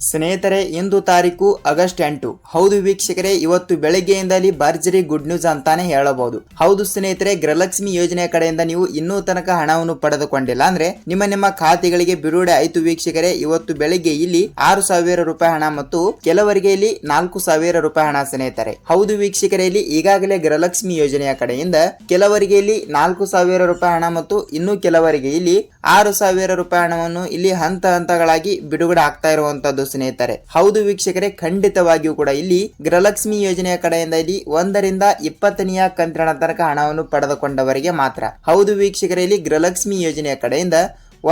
ಸ್ನೇಹಿತರೆ, ಇಂದು ತಾರೀಕು ಆಗಸ್ಟ್ ಎಂಟು. ಹೌದು ವೀಕ್ಷಕರೇ, ಇವತ್ತು ಬೆಳಗ್ಗೆಯಿಂದಲೇ ಭರ್ಜರಿ ಗುಡ್ ನ್ಯೂಸ್ ಅಂತಾನೆ ಹೇಳಬಹುದು. ಹೌದು ಸ್ನೇಹಿತರೆ, ಗೃಹಲಕ್ಷ್ಮಿ ಯೋಜನೆ ಕಡೆಯಿಂದ ನೀವು ಇನ್ನೂ ತನಕ ಹಣವನ್ನು ಪಡೆದುಕೊಂಡಿಲ್ಲ. ಅಂದ್ರೆ, ನಿಮ್ಮ ನಿಮ್ಮ ಖಾತೆಗಳಿಗೆ ಬಿಡುಗಡೆ ಆಯ್ತು ವೀಕ್ಷಕರೇ, ಇವತ್ತು ಬೆಳಿಗ್ಗೆ ಇಲ್ಲಿ ಆರು ಸಾವಿರ ರೂಪಾಯಿ ಹಣ ಮತ್ತು ಕೆಲವರಿಗೆ ಇಲ್ಲಿ ನಾಲ್ಕು ಸಾವಿರ ರೂಪಾಯಿ ಹಣ ಸ್ನೇಹಿತರೆ. ಹೌದು ವೀಕ್ಷಕರೇ, ಇಲ್ಲಿ ಈಗಾಗಲೇ ಗೃಹಲಕ್ಷ್ಮಿ ಯೋಜನೆಯ ಕಡೆಯಿಂದ ಕೆಲವರಿಗೆ ಇಲ್ಲಿ ನಾಲ್ಕು ಸಾವಿರ ರೂಪಾಯಿ ಹಣ ಮತ್ತು ಇನ್ನು ಕೆಲವರಿಗೆ ಇಲ್ಲಿ ಆರು ಸಾವಿರ ರೂಪಾಯಿ ಹಣವನ್ನು ಇಲ್ಲಿ ಹಂತ ಹಂತಗಳಾಗಿ ಬಿಡುಗಡೆ ಆಗ್ತಾ ಇರುವಂತದ್ದು ಸ್ನೇಹಿತರೆ. ಹೌದು ವೀಕ್ಷಕರೇ, ಖಂಡಿತವಾಗಿಯೂ ಕೂಡ ಇಲ್ಲಿ ಗೃಹಲಕ್ಷ್ಮಿ ಯೋಜನೆಯ ಕಡೆಯಿಂದ ಇಲ್ಲಿ ಒಂದರಿಂದ ಇಪ್ಪತ್ತನೆಯ ಕಂತಿನ ತನಕ ಹಣವನ್ನು ಪಡೆದುಕೊಂಡವರಿಗೆ ಮಾತ್ರ. ಹೌದು ವೀಕ್ಷಕರೇ, ಇಲ್ಲಿ ಗೃಹಲಕ್ಷ್ಮಿ ಯೋಜನೆಯ ಕಡೆಯಿಂದ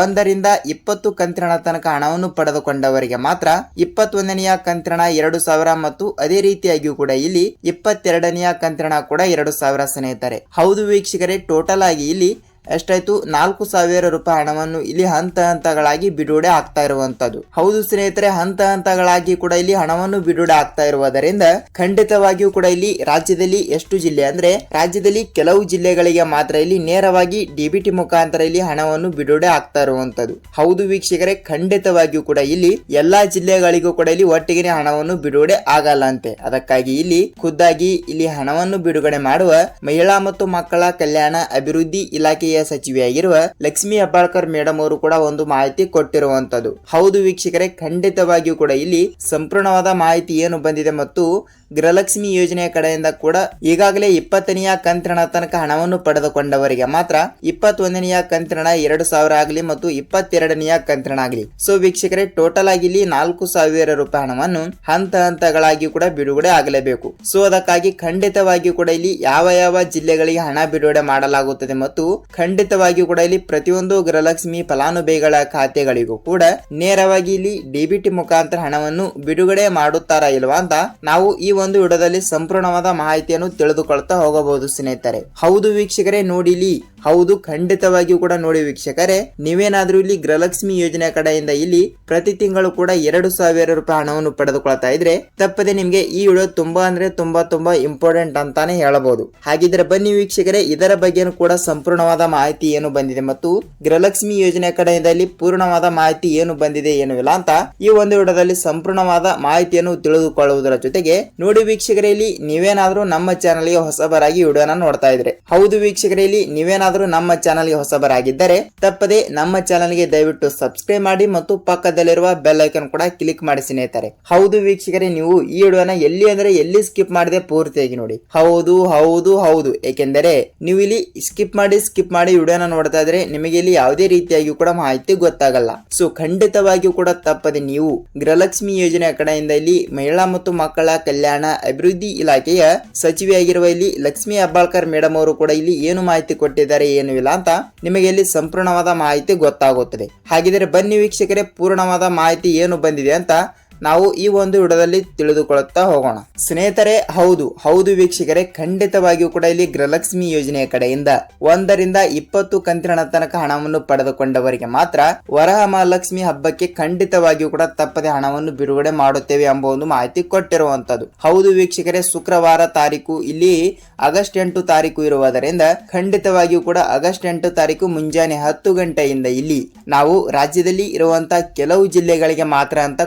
ಒಂದರಿಂದ ಇಪ್ಪತ್ತು ಕಂತಿನ ತನಕ ಹಣವನ್ನು ಪಡೆದುಕೊಂಡವರಿಗೆ ಮಾತ್ರ ಇಪ್ಪತ್ತೊಂದನೆಯ ಕಂತಿನ ಎರಡು ಸಾವಿರ ಮತ್ತು ಅದೇ ರೀತಿಯಾಗಿಯೂ ಕೂಡ ಇಲ್ಲಿ ಇಪ್ಪತ್ತೆರಡನೆಯ ಕಂತಿನ ಕೂಡ ಎರಡು ಸಾವಿರ ಸ್ನೇಹಿತರೆ. ಹೌದು ವೀಕ್ಷಕರೇ, ಟೋಟಲ್ ಆಗಿ ಇಲ್ಲಿ ಎಷ್ಟಾಯ್ತು? ನಾಲ್ಕು ಸಾವಿರ ರೂಪಾಯಿ ಹಣವನ್ನು ಇಲ್ಲಿ ಹಂತ ಹಂತಗಳಾಗಿ ಬಿಡುಗಡೆ ಆಗ್ತಾ ಇರುವಂತದ್ದು. ಹೌದು ಸ್ನೇಹಿತರೆ, ಹಂತ ಹಂತಗಳಾಗಿ ಕೂಡ ಇಲ್ಲಿ ಹಣವನ್ನು ಬಿಡುಗಡೆ ಆಗ್ತಾ ಇರುವುದರಿಂದ ಖಂಡಿತವಾಗಿಯೂ ಕೂಡ ಇಲ್ಲಿ ರಾಜ್ಯದಲ್ಲಿ ಎಷ್ಟು ಜಿಲ್ಲೆ ಅಂದ್ರೆ ರಾಜ್ಯದಲ್ಲಿ ಕೆಲವು ಜಿಲ್ಲೆಗಳಿಗೆ ಮಾತ್ರ ಇಲ್ಲಿ ನೇರವಾಗಿ ಡಿಬಿಟಿ ಮುಖಾಂತರ ಇಲ್ಲಿ ಹಣವನ್ನು ಬಿಡುಗಡೆ ಆಗ್ತಾ ಇರುವಂತದ್ದು. ಹೌದು ವೀಕ್ಷಕರೇ, ಖಂಡಿತವಾಗಿಯೂ ಕೂಡ ಇಲ್ಲಿ ಎಲ್ಲಾ ಜಿಲ್ಲೆಗಳಿಗೂ ಕೂಡ ಇಲ್ಲಿ ಒಟ್ಟಿಗೆ ಹಣವನ್ನು ಬಿಡುಗಡೆ ಆಗಲ್ಲ ಅಂತೆ ಅದಕ್ಕಾಗಿ ಇಲ್ಲಿ ಖುದ್ದಾಗಿ ಇಲ್ಲಿ ಹಣವನ್ನು ಬಿಡುಗಡೆ ಮಾಡುವ ಮಹಿಳಾ ಮತ್ತು ಮಕ್ಕಳ ಕಲ್ಯಾಣ ಅಭಿವೃದ್ಧಿ ಇಲಾಖೆಯ ಸಚಿವೆಯಾಗಿರುವ ಲಕ್ಷ್ಮಿ ಹೆಬ್ಬಾಳ್ಕರ್ ಮೇಡಮ್ ಅವರು ಕೂಡ ಒಂದು ಮಾಹಿತಿ ಕೊಟ್ಟಿರುವಂತದ್ದು. ಹೌದು ವೀಕ್ಷಕರೇ, ಖಂಡಿತವಾಗಿಯೂ ಕೂಡ ಇಲ್ಲಿ ಸಂಪೂರ್ಣವಾದ ಮಾಹಿತಿ ಏನು ಬಂದಿದೆ ಮತ್ತು ಗೃಹಲಕ್ಷ್ಮಿ ಯೋಜನೆಯ ಕಡೆಯಿಂದ ಕೂಡ ಈಗಾಗಲೇ ಇಪ್ಪತ್ತನೆಯ ಕಂತಿನ ತನಕ ಹಣವನ್ನು ಪಡೆದುಕೊಂಡವರಿಗೆ ಮಾತ್ರ ಇಪ್ಪತ್ತೊಂದನೆಯ ಕಂತಿನ ಎರಡು ಸಾವಿರ ಆಗಲಿ ಮತ್ತು ಇಪ್ಪತ್ತೆರಡನೆಯ ಕಂತಿನ ಆಗಲಿ. ಸೊ ವೀಕ್ಷಕರೇ ಟೋಟಲ್ ಆಗಿ ಇಲ್ಲಿ ನಾಲ್ಕು ಸಾವಿರ ರೂಪಾಯಿ ಹಣವನ್ನು ಹಂತ ಹಂತಗಳಾಗಿ ಕೂಡ ಬಿಡುಗಡೆ ಆಗಲೇಬೇಕು. ಸೊ ಅದಕ್ಕಾಗಿ ಖಂಡಿತವಾಗಿಯೂ ಕೂಡ ಇಲ್ಲಿ ಯಾವ ಯಾವ ಜಿಲ್ಲೆಗಳಿಗೆ ಹಣ ಬಿಡುಗಡೆ ಮಾಡಲಾಗುತ್ತದೆ ಮತ್ತು ಖಂಡಿತವಾಗಿಯೂ ಕೂಡ ಇಲ್ಲಿ ಪ್ರತಿಯೊಂದು ಗೃಹಲಕ್ಷ್ಮಿ ಫಲಾನುಭವಿಗಳ ಖಾತೆಗಳಿಗೂ ಕೂಡ ನೇರವಾಗಿ ಇಲ್ಲಿ ಡಿಬಿಟಿ ಮುಖಾಂತರ ಹಣವನ್ನು ಬಿಡುಗಡೆ ಮಾಡುತ್ತಾರಾ ಇಲ್ವಾ ಅಂತ ನಾವು ಈ ಒಂದು ವಿಡಿಯೋದಲ್ಲಿ ಸಂಪೂರ್ಣವಾದ ಮಾಹಿತಿಯನ್ನು ತಿಳಿದುಕೊಳ್ತಾ ಹೋಗಬಹುದು ಸ್ನೇಹಿತರೆ. ಹೌದು ವೀಕ್ಷಕರೇ, ನೋಡಿ ಇಲ್ಲಿ ಹೌದು, ಖಂಡಿತವಾಗಿಯೂ ಕೂಡ ನೋಡಿ ವೀಕ್ಷಕರೇ, ನೀವೇನಾದ್ರೂ ಇಲ್ಲಿ ಗೃಹಲಕ್ಷ್ಮಿ ಯೋಜನೆ ಕಡೆಯಿಂದ ಇಲ್ಲಿ ಪ್ರತಿ ತಿಂಗಳು ಕೂಡ ಎರಡು ಸಾವಿರ ರೂಪಾಯಿ ಹಣವನ್ನು ಪಡೆದುಕೊಳ್ತಾ ಇದ್ರೆ ತಪ್ಪದೆ ನಿಮ್ಗೆ ಈ ವಿಡಿಯೋ ತುಂಬಾ ಅಂದ್ರೆ ತುಂಬಾ ತುಂಬಾ ಇಂಪಾರ್ಟೆಂಟ್ ಅಂತಾನೆ ಹೇಳಬಹುದು. ಹಾಗಿದ್ರೆ ಬನ್ನಿ ವೀಕ್ಷಕರೇ, ಇದರ ಬಗ್ಗೆನೂ ಕೂಡ ಸಂಪೂರ್ಣವಾದ ಮಾಹಿತಿ ಏನು ಬಂದಿದೆ ಮತ್ತು ಗೃಹಲಕ್ಷ್ಮಿ ಯೋಜನೆ ಕಡೆಯಿಂದ ಇಲ್ಲಿ ಪೂರ್ಣವಾದ ಮಾಹಿತಿ ಏನು ಬಂದಿದೆ ಏನು ಇಲ್ಲ ಅಂತ ಈ ಒಂದು ವಿಡಿಯೋದಲ್ಲಿ ಸಂಪೂರ್ಣವಾದ ಮಾಹಿತಿಯನ್ನು ತಿಳಿದುಕೊಳ್ಳುವುದರ ಜೊತೆಗೆ ನೋಡಿ ವೀಕ್ಷಕರೇ, ಇಲ್ಲಿ ನೀವೇನಾದ್ರೂ ನಮ್ಮ ಚಾನಲ್ಗೆ ಹೊಸಬರಾಗಿ ವಿಡಿಯೋನ ನೋಡ್ತಾ ಇದ್ರೆ. ಹೌದು ವೀಕ್ಷಕರೇ, ಇಲ್ಲಿ ನೀವೇನಾದ್ರೂ ನಮ್ಮ ಚಾನಲ್ಗೆ ಹೊಸಬರಾಗಿದ್ದರೆ ತಪ್ಪದೆ ನಮ್ಮ ಚಾನಲ್ಗೆ ದಯವಿಟ್ಟು ಸಬ್ಸ್ಕ್ರೈಬ್ ಮಾಡಿ ಮತ್ತು ಪಕ್ಕದಲ್ಲಿರುವ ಬೆಲ್ ಐಕನ್ ಕೂಡ ಕ್ಲಿಕ್ ಮಾಡಿ ಸ್ನೇಹಿತರೆ. ಹೌದು ವೀಕ್ಷಕರೇ, ನೀವು ಈ ವಿಡಿಯೋನ ಎಲ್ಲಿ ಅಂದ್ರೆ ಎಲ್ಲಿ ಸ್ಕಿಪ್ ಮಾಡದೆ ಪೂರ್ತಿಯಾಗಿ ನೋಡಿ. ಹೌದು ಹೌದು ಹೌದು. ಏಕೆಂದರೆ ನೀವು ಇಲ್ಲಿ ಸ್ಕಿಪ್ ಮಾಡಿ ಸ್ಕಿಪ್ ಮಾಡಿ ವಿಡಿಯೋನ ನೋಡ್ತಾ ಇದ್ರೆ ನಿಮಗೆ ಇಲ್ಲಿ ಯಾವುದೇ ರೀತಿಯಾಗಿ ಕೂಡ ಮಾಹಿತಿ ಗೊತ್ತಾಗಲ್ಲ. ಸೊ, ಖಂಡಿತವಾಗಿಯೂ ಕೂಡ ತಪ್ಪದೆ ನೀವು ಗೃಹಲಕ್ಷ್ಮಿ ಯೋಜನೆ ಕಡೆಯಿಂದ ಇಲ್ಲಿ ಮಹಿಳಾ ಮತ್ತು ಮಕ್ಕಳ ಕಲ್ಯಾಣ ಅಭಿವೃದ್ಧಿ ಇಲಾಖೆಯ ಸಚಿವೆಯಾಗಿರುವ ಇಲ್ಲಿ ಲಕ್ಷ್ಮಿ ಅಬ್ಬಾಳ್ಕರ್ ಮೇಡಮ್ ಅವರು ಕೂಡ ಇಲ್ಲಿ ಏನು ಮಾಹಿತಿ ಕೊಟ್ಟಿದ್ದಾರೆ ಏನು ಇಲ್ಲ ಅಂತ ನಿಮಗೆ ಇಲ್ಲಿ ಸಂಪೂರ್ಣವಾದ ಮಾಹಿತಿ ಗೊತ್ತಾಗುತ್ತದೆ. ಹಾಗಿದ್ರೆ ಬನ್ನಿ ವೀಕ್ಷಕರೇ, ಪೂರ್ಣವಾದ ಮಾಹಿತಿ ಏನು ಬಂದಿದೆ ಅಂತ ನಾವು ಈ ಒಂದು ವಿಡದಲ್ಲಿ ತಿಳಿದುಕೊಳ್ಳುತ್ತಾ ಹೋಗೋಣ. ಸ್ನೇಹಿತರೆ, ಹೌದು ಹೌದು ವೀಕ್ಷಕರೇ, ಖಂಡಿತವಾಗಿಯೂ ಕೂಡ ಇಲ್ಲಿ ಗೃಹಲಕ್ಷ್ಮಿ ಯೋಜನೆಯ ಕಡೆಯಿಂದ ಒಂದರಿಂದ ಇಪ್ಪತ್ತು ಕಂತಿನ ತನಕ ಹಣವನ್ನು ಪಡೆದುಕೊಂಡವರಿಗೆ ಮಾತ್ರ ವರಹ ಮಹಾಲಕ್ಷ್ಮಿ ಹಬ್ಬಕ್ಕೆ ಖಂಡಿತವಾಗಿಯೂ ಕೂಡ ತಪ್ಪದೆ ಹಣವನ್ನು ಬಿಡುಗಡೆ ಮಾಡುತ್ತೇವೆ ಎಂಬ ಒಂದು ಮಾಹಿತಿ ಕೊಟ್ಟಿರುವಂತದ್ದು ಹೌದು ವೀಕ್ಷಕರೇ, ಶುಕ್ರವಾರ ತಾರೀಕು ಇಲ್ಲಿ ಆಗಸ್ಟ್ ಎಂಟು ತಾರೀಕು ಇರುವುದರಿಂದ ಖಂಡಿತವಾಗಿಯೂ ಕೂಡ ಆಗಸ್ಟ್ ಎಂಟು ತಾರೀಕು ಮುಂಜಾನೆ ಹತ್ತು ಗಂಟೆಯಿಂದ ಇಲ್ಲಿ ನಾವು ರಾಜ್ಯದಲ್ಲಿ ಇರುವಂತಹ ಕೆಲವು ಜಿಲ್ಲೆಗಳಿಗೆ ಮಾತ್ರ ಅಂತ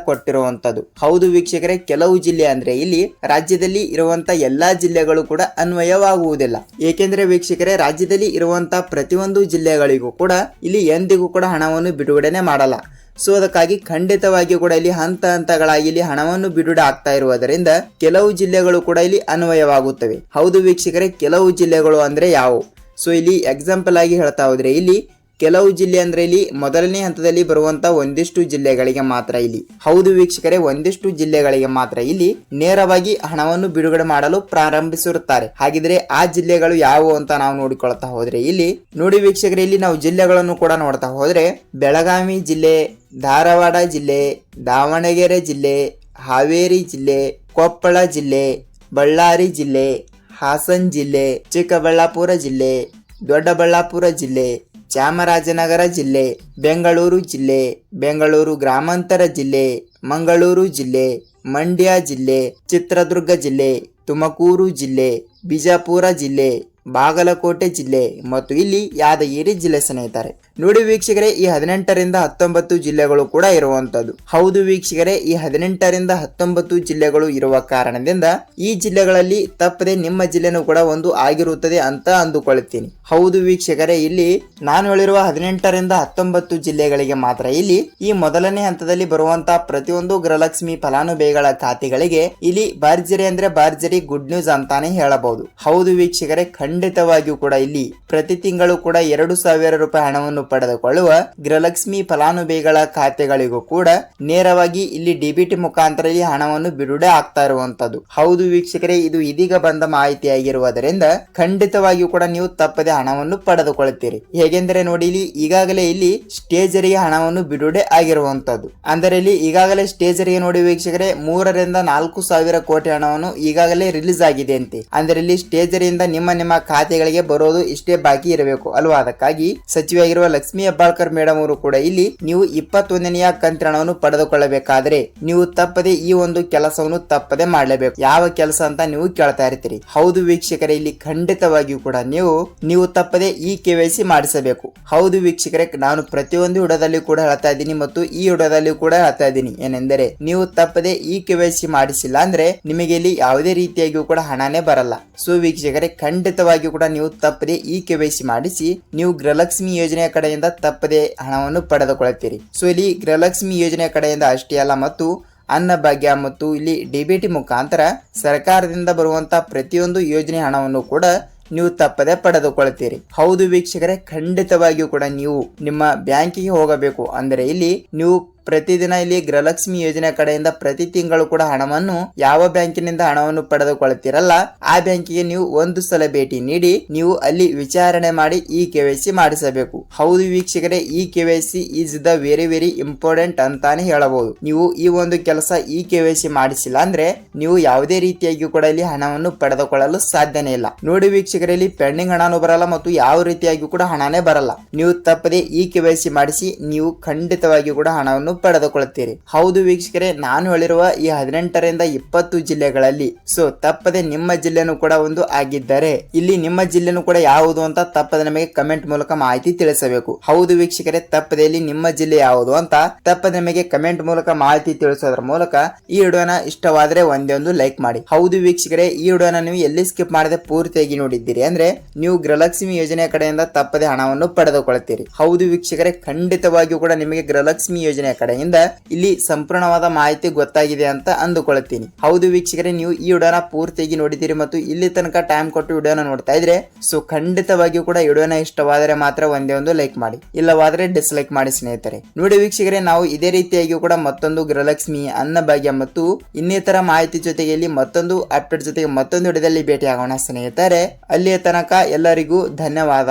ಕೊಟ್ಟಿರುವಂತದ್ದು ಹೌದು ವೀಕ್ಷಕರೇ, ಕೆಲವು ಜಿಲ್ಲೆ ಅಂದ್ರೆ ಇಲ್ಲಿ ರಾಜ್ಯದಲ್ಲಿ ಇರುವಂತ ಎಲ್ಲಾ ಜಿಲ್ಲೆಗಳು ಕೂಡ ಅನ್ವಯವಾಗುವುದಿಲ್ಲ. ಏಕೆಂದ್ರೆ ವೀಕ್ಷಕರೇ, ರಾಜ್ಯದಲ್ಲಿ ಇರುವಂತ ಪ್ರತಿಯೊಂದು ಜಿಲ್ಲೆಗಳಿಗೂ ಕೂಡ ಇಲ್ಲಿ ಎಂದಿಗೂ ಕೂಡ ಹಣವನ್ನು ಬಿಡುಗಡೆನೆ ಮಾಡಲ್ಲ. ಸೊ ಅದಕ್ಕಾಗಿ ಖಂಡಿತವಾಗಿ ಕೂಡ ಇಲ್ಲಿ ಹಂತ ಹಂತಗಳಾಗಿ ಇಲ್ಲಿ ಹಣವನ್ನು ಬಿಡುಗಡೆ ಆಗ್ತಾ ಇರುವುದರಿಂದ ಕೆಲವು ಜಿಲ್ಲೆಗಳು ಕೂಡ ಇಲ್ಲಿ ಅನ್ವಯವಾಗುತ್ತವೆ. ಹೌದು ವೀಕ್ಷಕರೇ, ಕೆಲವು ಜಿಲ್ಲೆಗಳು ಅಂದ್ರೆ ಯಾವುವು ಸೊ ಇಲ್ಲಿ ಎಕ್ಸಾಂಪಲ್ ಆಗಿ ಹೇಳ್ತಾ ಹೋದ್ರೆ ಇಲ್ಲಿ ಕೆಲವು ಜಿಲ್ಲೆ ಅಂದರೆ ಇಲ್ಲಿ ಮೊದಲನೇ ಹಂತದಲ್ಲಿ ಬರುವಂತ ಒಂದಿಷ್ಟು ಜಿಲ್ಲೆಗಳಿಗೆ ಮಾತ್ರ ಇಲ್ಲಿ. ಹೌದು ವೀಕ್ಷಕರೇ, ಒಂದಿಷ್ಟು ಜಿಲ್ಲೆಗಳಿಗೆ ಮಾತ್ರ ಇಲ್ಲಿ ನೇರವಾಗಿ ಹಣವನ್ನು ಬಿಡುಗಡೆ ಮಾಡಲು ಪ್ರಾರಂಭಿಸಿರುತ್ತಾರೆ. ಹಾಗಿದ್ರೆ ಆ ಜಿಲ್ಲೆಗಳು ಯಾವುವು ಅಂತ ನಾವು ನೋಡಿಕೊಳ್ತಾ ಹೋದ್ರೆ ಇಲ್ಲಿ, ನೋಡಿ ವೀಕ್ಷಕರೇ, ಇಲ್ಲಿ ನಾವು ಜಿಲ್ಲೆಗಳನ್ನು ಕೂಡ ನೋಡ್ತಾ ಹೋದ್ರೆ ಬೆಳಗಾವಿ ಜಿಲ್ಲೆ, ಧಾರವಾಡ ಜಿಲ್ಲೆ, ದಾವಣಗೆರೆ ಜಿಲ್ಲೆ, ಹಾವೇರಿ ಜಿಲ್ಲೆ, ಕೊಪ್ಪಳ ಜಿಲ್ಲೆ, ಬಳ್ಳಾರಿ ಜಿಲ್ಲೆ, ಹಾಸನ್ ಜಿಲ್ಲೆ, ಚಿಕ್ಕಬಳ್ಳಾಪುರ ಜಿಲ್ಲೆ, ದೊಡ್ಡಬಳ್ಳಾಪುರ ಜಿಲ್ಲೆ ಚಾಮರಾಜನಗರ ಜಿಲ್ಲೆ, ಬೆಂಗಳೂರು ಜಿಲ್ಲೆ, ಬೆಂಗಳೂರು ಗ್ರಾಮಾಂತರ ಜಿಲ್ಲೆ, ಮಂಗಳೂರು ಜಿಲ್ಲೆ, ಮಂಡ್ಯ ಜಿಲ್ಲೆ, ಚಿತ್ರದುರ್ಗ ಜಿಲ್ಲೆ, ತುಮಕೂರು ಜಿಲ್ಲೆ, ಬಿಜಾಪುರ ಜಿಲ್ಲೆ ಬಾಗಲಕೋಟೆ ಜಿಲ್ಲೆ ಮತ್ತು ಇಲ್ಲಿ ಯಾದಗಿರಿ ಜಿಲ್ಲೆ ಸ್ನೇಹಿತರೆ. ನೋಡಿ ವೀಕ್ಷಕರೇ, ಈ ಹದಿನೆಂಟರಿಂದ ಹತ್ತೊಂಬತ್ತು ಜಿಲ್ಲೆಗಳು ಕೂಡ ಇರುವಂತದ್ದು. ಹೌದು ವೀಕ್ಷಕರೇ, ಈ ಹದಿನೆಂಟರಿಂದ ಹತ್ತೊಂಬತ್ತು ಜಿಲ್ಲೆಗಳು ಇರುವ ಕಾರಣದಿಂದ ಈ ಜಿಲ್ಲೆಗಳಲ್ಲಿ ತಪ್ಪದೆ ನಿಮ್ಮ ಜಿಲ್ಲೆನೂ ಕೂಡ ಒಂದು ಆಗಿರುತ್ತದೆ ಅಂತ ಅಂದುಕೊಳ್ಳುತ್ತೀನಿ. ಹೌದು ವೀಕ್ಷಕರೇ, ಇಲ್ಲಿ ನಾನು ಹೇಳಿರುವ ಹದಿನೆಂಟರಿಂದ ಹತ್ತೊಂಬತ್ತು ಜಿಲ್ಲೆಗಳಿಗೆ ಮಾತ್ರ ಇಲ್ಲಿ ಈ ಮೊದಲನೇ ಹಂತದಲ್ಲಿ ಬರುವಂತಹ ಪ್ರತಿಯೊಂದು ಗೃಹಲಕ್ಷ್ಮಿ ಫಲಾನುಭವಿಗಳ ಖಾತೆಗಳಿಗೆ ಇಲ್ಲಿ ಭರ್ಜರಿ ಅಂದ್ರೆ ಭರ್ಜರಿ ಗುಡ್ ನ್ಯೂಸ್ ಅಂತಾನೆ ಹೇಳಬಹುದು. ಹೌದು ವೀಕ್ಷಕರೇ ಖಂಡಿತವಾಗಿಯೂ ಕೂಡ ಇಲ್ಲಿ ಪ್ರತಿ ತಿಂಗಳು ಕೂಡ ಎರಡು ಸಾವಿರ ರೂಪಾಯಿ ಹಣವನ್ನು ಪಡೆದುಕೊಳ್ಳುವ ಗೃಹಲಕ್ಷ್ಮಿ ಫಲಾನುಭವಿಗಳ ಖಾತೆಗಳಿಗೂ ಕೂಡ ನೇರವಾಗಿ ಇಲ್ಲಿ ಡಿಬಿಟಿ ಮುಖಾಂತರ ಇಲ್ಲಿ ಹಣವನ್ನು ಬಿಡುಗಡೆ ಆಗ್ತಾ ಇರುವಂತದ್ದು. ಹೌದು ವೀಕ್ಷಕರೇ, ಇದು ಇದೀಗ ಬಂದ ಮಾಹಿತಿಯಾಗಿರುವುದರಿಂದ ಖಂಡಿತವಾಗಿಯೂ ಕೂಡ ನೀವು ತಪ್ಪದೆ ಹಣವನ್ನು ಪಡೆದುಕೊಳ್ಳುತ್ತೀರಿ. ಹೇಗೆಂದರೆ ನೋಡಿ, ಇಲ್ಲಿ ಈಗಾಗಲೇ ಇಲ್ಲಿ ಸ್ಟೇಜರಿಗೆ ಹಣವನ್ನು ಬಿಡುಗಡೆ ಆಗಿರುವಂತದ್ದು. ಅಂದರೆ ಇಲ್ಲಿ ಈಗಾಗಲೇ ಸ್ಟೇಜರಿಗೆ ನೋಡಿ ವೀಕ್ಷಕರೇ, ಮೂರರಿಂದ ನಾಲ್ಕು ಸಾವಿರ ಕೋಟಿ ಹಣವನ್ನು ಈಗಾಗಲೇ ರಿಲೀಸ್ ಆಗಿದೆ ಅಂತೆ. ಅಂದರೆ ಇಲ್ಲಿ ಸ್ಟೇಜರಿಯಿಂದ ನಿಮ್ಮ ನಿಮ್ಮ ಖಾತೆಗಳಿಗೆ ಬರೋದು ಇಷ್ಟೇ ಬಾಕಿ ಇರಬೇಕು. ಅಲ್ವಾ? ಅದಕ್ಕಾಗಿ ಸಚಿವೆಯಾಗಿರುವ ಲಕ್ಷ್ಮಿ ಹೆಬ್ಬಾಳ್ಕರ್ ಮೇಡಮ್ ಅವರು ಕೂಡ ಇಲ್ಲಿ ನೀವು ಇಪ್ಪತ್ತೊಂದನೆಯ ಕಂತ್ರಣವನ್ನು ಪಡೆದುಕೊಳ್ಳಬೇಕಾದ್ರೆ ನೀವು ತಪ್ಪದೆ ಈ ಒಂದು ಕೆಲಸವನ್ನು ತಪ್ಪದೆ ಮಾಡಲೇಬೇಕು. ಯಾವ ಕೆಲಸ ಅಂತ ನೀವು ಕೇಳ್ತಾ ಇರ್ತೀರಿ. ಹೌದು ವೀಕ್ಷಕರೇ, ಇಲ್ಲಿ ಖಂಡಿತವಾಗಿಯೂ ಕೂಡ ನೀವು ನೀವು ತಪ್ಪದೆ ಈ ಕೆ ಮಾಡಿಸಬೇಕು. ಹೌದು ವೀಕ್ಷಕರೇ, ನಾನು ಪ್ರತಿಯೊಂದು ಹುಡದಲ್ಲಿ ಕೂಡ ಹೇಳ್ತಾ ಇದ್ದೀನಿ ಮತ್ತು ಈ ಹುಡದಲ್ಲಿ ಕೂಡ ಹೇಳ್ತಾ ಇದ್ದೀನಿ. ಏನೆಂದರೆ ನೀವು ತಪ್ಪದೆ ಈ ಕೆ ವೈ ಮಾಡಿಸಿಲ್ಲ ಅಂದ್ರೆ ನಿಮಗೆ ಇಲ್ಲಿ ಯಾವುದೇ ರೀತಿಯಾಗಿಯೂ ಕೂಡ ಹಣನೇ ಬರಲ್ಲ. ಸೊ ವೀಕ್ಷಕರೇ ಖಂಡಿತವಾಗಿಯೂ ಕೂಡ ನೀವು ತಪ್ಪದೆ ಈ ಕೆ ವೈ ಸಿ ಮಾಡಿಸಿ, ನೀವು ಗೃಹಲಕ್ಷ್ಮಿ ಯೋಜನೆಯ ಕಡೆಯಿಂದ ತಪ್ಪದೆ ಹಣವನ್ನು ಪಡೆದುಕೊಳ್ಳುತ್ತೀರಿ. ಸೊ, ಇಲ್ಲಿ ಗೃಹಲಕ್ಷ್ಮಿ ಯೋಜನೆಯ ಕಡೆಯಿಂದ ಅಷ್ಟೇ ಅಲ್ಲ, ಮತ್ತು ಅನ್ನಭಾಗ್ಯ ಮತ್ತು ಇಲ್ಲಿ ಡಿಬಿಟಿ ಮುಖಾಂತರ ಸರ್ಕಾರದಿಂದ ಬರುವಂತಹ ಪ್ರತಿಯೊಂದು ಯೋಜನೆ ಹಣವನ್ನು ಕೂಡ ನೀವು ತಪ್ಪದೆ ಪಡೆದುಕೊಳ್ಳುತ್ತೀರಿ. ಹೌದು ವೀಕ್ಷಕರೇ, ಖಂಡಿತವಾಗಿಯೂ ಕೂಡ ನೀವು ನಿಮ್ಮ ಬ್ಯಾಂಕಿಗೆ ಹೋಗಬೇಕು. ಅಂದರೆ ಇಲ್ಲಿ ನೀವು ಪ್ರತಿದಿನ ಇಲ್ಲಿ ಗೃಹಲಕ್ಷ್ಮಿ ಯೋಜನೆ ಕಡೆಯಿಂದ ಪ್ರತಿ ತಿಂಗಳು ಕೂಡ ಹಣವನ್ನು ಯಾವ ಬ್ಯಾಂಕಿನಿಂದ ಹಣವನ್ನು ಪಡೆದುಕೊಳ್ಳುತ್ತೀರಲ್ಲ, ಆ ಬ್ಯಾಂಕಿಗೆ ನೀವು ಒಂದು ಸಲ ಭೇಟಿ ನೀಡಿ, ನೀವು ಅಲ್ಲಿ ವಿಚಾರಣೆ ಮಾಡಿ ಈ ಕೆವೈಸಿ ಮಾಡಿಸಬೇಕು. ಹೌದು ವೀಕ್ಷಕರೇ, ಈ KYC is the very very important ಅಂತಾನೆ ಹೇಳಬಹುದು. ನೀವು ಈ ಒಂದು ಕೆಲಸ ಈ ಕೆವೈಸಿ ಮಾಡಿಸಿಲ್ಲ ಅಂದ್ರೆ ನೀವು ಯಾವುದೇ ರೀತಿಯಾಗಿ ಕೂಡ ಇಲ್ಲಿ ಹಣವನ್ನು ಪಡೆದುಕೊಳ್ಳಲು ಸಾಧ್ಯನೇ ಇಲ್ಲ. ನೋಡಿ ವೀಕ್ಷಕರಲ್ಲಿ ಪೆಂಡಿಂಗ್ ಹಣನೂ ಬರಲ್ಲ ಮತ್ತು ಯಾವ ರೀತಿಯಾಗಿ ಕೂಡ ಹಣನೇ ಬರಲ್ಲ. ನೀವು ತಪ್ಪದೆ ಈ ಕೆವೈಸಿ ಮಾಡಿಸಿ, ನೀವು ಖಂಡಿತವಾಗಿ ಕೂಡ ಹಣವನ್ನು ಪಡೆದುಕೊಳ್ಳುತ್ತೀರಿ ಹೌದು ವೀಕ್ಷಕರೇ, ನಾನು ಹೇಳಿರುವ ಈ ಹದಿನೆಂಟರಿಂದ ಇಪ್ಪತ್ತು ಜಿಲ್ಲೆಗಳಲ್ಲಿ, ಸೊ ತಪ್ಪದೆ ನಿಮ್ಮ ಜಿಲ್ಲೆನೂ ಕೂಡ ಒಂದು ಆಗಿದ್ದರೆ, ಇಲ್ಲಿ ನಿಮ್ಮ ಜಿಲ್ಲೆನೂ ಕೂಡ ಯಾವುದು ಅಂತ ತಪ್ಪದೆ ನಮಗೆ ಕಮೆಂಟ್ ಮೂಲಕ ಮಾಹಿತಿ ತಿಳಿಸಬೇಕು. ಹೌದು ವೀಕ್ಷಕರೇ, ತಪ್ಪದೆ ಇಲ್ಲಿ ನಿಮ್ಮ ಜಿಲ್ಲೆ ಯಾವುದು ಅಂತ ತಪ್ಪದೆ ನಮಗೆ ಕಮೆಂಟ್ ಮೂಲಕ ಮಾಹಿತಿ ತಿಳಿಸೋದ್ರ ಮೂಲಕ ಈ ವಿಡಿಯೋನ ಇಷ್ಟವಾದ್ರೆ ಒಂದೇ ಒಂದು ಲೈಕ್ ಮಾಡಿ. ಹೌದು ವೀಕ್ಷಕರೇ, ಈ ವಿಡಿಯೋನ ನೀವು ಎಲ್ಲಿ ಸ್ಕಿಪ್ ಮಾಡದೆ ಪೂರ್ತಿಯಾಗಿ ನೋಡಿದ್ದೀರಿ ಅಂದ್ರೆ, ನೀವು ಗೃಹಲಕ್ಷ್ಮಿ ಯೋಜನೆ ಕಡೆಯಿಂದ ತಪ್ಪದೆ ಹಣವನ್ನು ಪಡೆದುಕೊಳ್ಳುತ್ತೀರಿ. ಹೌದು ವೀಕ್ಷಕರೇ, ಖಂಡಿತವಾಗಿಯೂ ಕೂಡ ನಿಮಗೆ ಗೃಹಲಕ್ಷ್ಮಿ ಯೋಜನೆಯ ಕಡೆಯಿಂದ ಇಲ್ಲಿ ಸಂಪೂರ್ಣವಾದ ಮಾಹಿತಿ ಗೊತ್ತಾಗಿದೆ ಅಂತ ಅಂದುಕೊಳ್ಳುತ್ತೀನಿ ಹೌದು ವೀಕ್ಷಕರೇ, ನೀವು ಈ ವಿಡಿಯೋನ ಪೂರ್ತಿಯಾಗಿ ನೋಡಿದ್ದೀರಿ ಮತ್ತು ಇಲ್ಲಿ ತನಕ ಟೈಮ್ ಕೊಟ್ಟು ವಿಡಿಯೋನ ನೋಡ್ತಾ ಇದ್ರೆ ಸೊ ಖಂಡಿತವಾಗಿಯೂ ಕೂಡ ವಿಡಿಯೋನ ಇಷ್ಟವಾದರೆ ಮಾತ್ರ ಒಂದೇ ಒಂದು ಲೈಕ್ ಮಾಡಿ. ಇಲ್ಲವಾದ್ರೆ ಡಿಸ್ಲೈಕ್ ಮಾಡಿ ಸ್ನೇಹಿತರೆ. ನೋಡಿ ವೀಕ್ಷಕರೇ, ನಾವು ಇದೇ ರೀತಿಯಾಗಿ ಕೂಡ ಮತ್ತೊಂದು ಗೃಹಲಕ್ಷ್ಮಿ, ಅನ್ನಭಾಗ್ಯ ಮತ್ತು ಇನ್ನಿತರ ಮಾಹಿತಿ ಜೊತೆಗೆ ಇಲ್ಲಿ ಮತ್ತೊಂದು ಅಪ್ಡೇಟ್ ಜೊತೆಗೆ ಮತ್ತೊಂದು ವಿಡಿಯೋದಲ್ಲಿ ಭೇಟಿ ಆಗೋಣ ಸ್ನೇಹಿತರೆ. ಅಲ್ಲಿಯ ತನಕ ಎಲ್ಲರಿಗೂ ಧನ್ಯವಾದ.